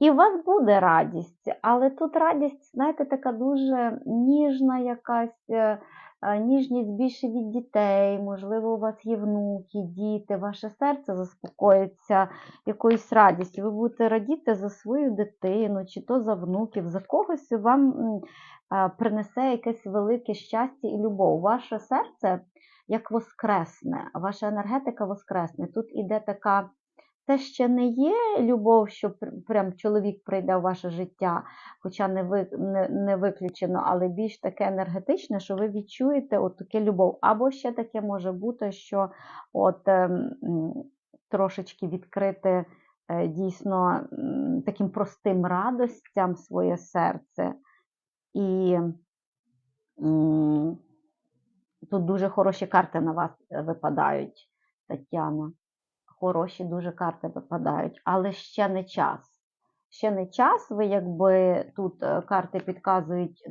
І у вас буде радість, але тут радість, знаєте, така дуже ніжна якась, е, е, ніжність більше від дітей, можливо, у вас є внуки, діти, ваше серце заспокоїться якоюсь радістю. Ви будете радіти за свою дитину, чи то за внуків, за когось вам е, принесе якесь велике щастя і любов. Ваше серце як воскресне, ваша енергетика воскресне. Тут іде така. Це ще не є любов, що пр- прям чоловік прийде в ваше життя, хоча не, ви, не, не виключено, але більш таке енергетичне, що ви відчуєте от таке любов. Або ще таке може бути, що от ем, трошечки відкрити е, дійсно м, таким простим радостям своє серце. І м, тут дуже хороші карти на вас е, випадають, Тетяна хороші дуже карти випадають, але ще не час. Ще не час, ви якби тут е, карти підказують